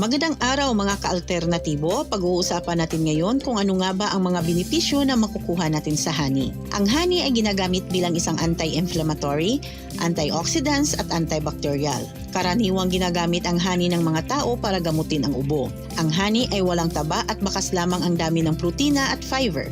Magandang araw mga ka-alternatibo. Pag-uusapan natin ngayon kung ano nga ba ang mga benepisyo na makukuha natin sa honey. Ang honey ay ginagamit bilang isang anti-inflammatory, antioxidants at antibacterial. Karaniwang ginagamit ang honey ng mga tao para gamutin ang ubo. Ang honey ay walang taba at bakas lamang ang dami ng protina at fiber.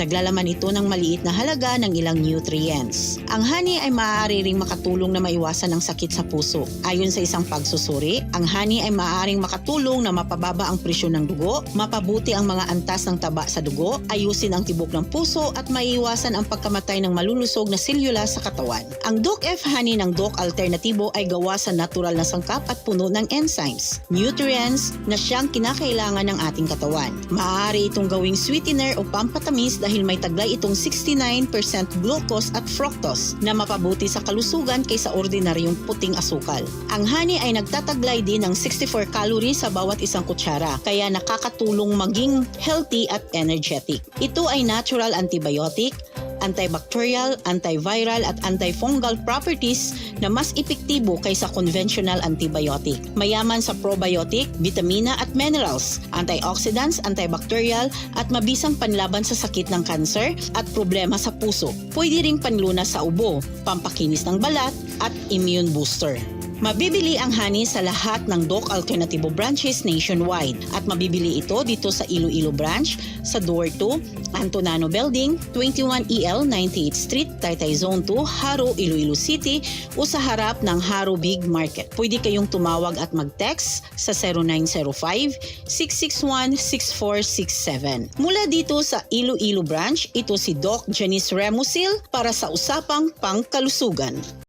Naglalaman ito ng maliit na halaga ng ilang nutrients. Ang honey ay maaari ring makatulong na maiwasan ang sakit sa puso. Ayon sa isang pagsusuri, ang honey ay maaaring makatulong na mapababa ang presyon ng dugo, mapabuti ang mga antas ng taba sa dugo, ayusin ang tibok ng puso at maiiwasan ang pagkamatay ng malulusog na selula sa katawan. Ang Doc F honey ng Doc Alternatibo ay gawa sa natural na sangkap at puno ng enzymes, nutrients na siyang kinakailangan ng ating katawan. Maaari itong gawing sweetener o pampatamis dahil may taglay itong 69% glucose at fructose na mapabuti sa kalusugan kaysa ordinaryong puting asukal. Ang honey ay nagtataglay din ng 64 calories sa bawat isang kutsara kaya nakakatulong maging healthy at energetic. Ito ay natural antibiotic, antibacterial, antiviral at antifungal properties na mas epektibo kaysa conventional antibiotic. Mayaman sa probiotic, vitamina at minerals, antioxidants, antibacterial at mabisang panlaban sa sakit ng cancer at problema sa puso. Pwede ring panlunas sa ubo, pampakinis ng balat at immune booster. Mabibili ang honey sa lahat ng Doc Alternativo branches nationwide at mabibili ito dito sa Iloilo branch sa Door 2, Antonano Building, 21EL 98th Street, Taytay Zone 2, Haro, Iloilo City o sa harap ng Haro Big Market. Pwede kayong tumawag at mag-text sa 0905-661-6467. Mula dito sa Iloilo branch, ito si Doc Janice Remusil para sa Usapang Pangkalusugan.